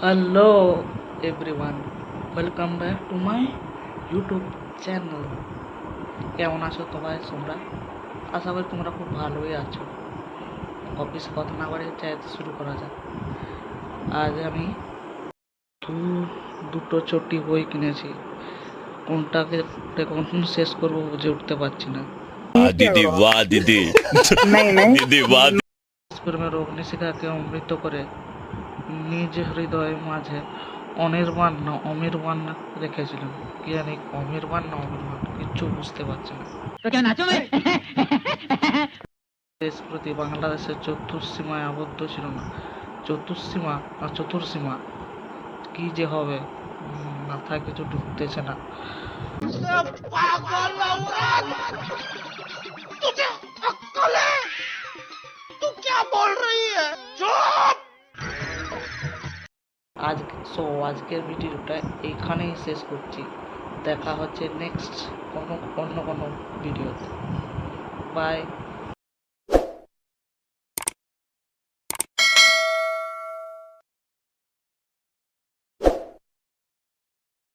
hello everyone. Welcome back to my youtube channel. কেমন আছো তোমায় তোমরা? আশা করি তোমরা খুব ভালোই আছো। অফিস কথা না করে চাইতে শুরু করা যাক। আজ আমি দু দুটো চটি বই কিনেছি। কোনটাকে কখন শেষ করব বুঝে উঠতে পারছি না। দিদি বাহ দিদি। দিদি বাহ রোগ নিষেধাকে অমৃত করে নিজ হৃদয়ের মাঝে অনির্বাণ না অনির্বাণ না রেখেছিলেন। কি জানি অনির্বাণ না অনির্বাণ কিচ্ছু বুঝতে পারছি না। দেশ প্রতি বাংলাদেশের চতুর্সীমায় আবদ্ধ ছিল না। চতুর্সীমা না চতুর্সীমা কি যে হবে মাথায় কিছু ঢুকতেছে না। আজ, সো আজকের ভিডিওটা এইখানেই শেষ করছি। দেখা হচ্ছে নেক্সট কোনো, অন্য কোনো ভিডিওতে। বাই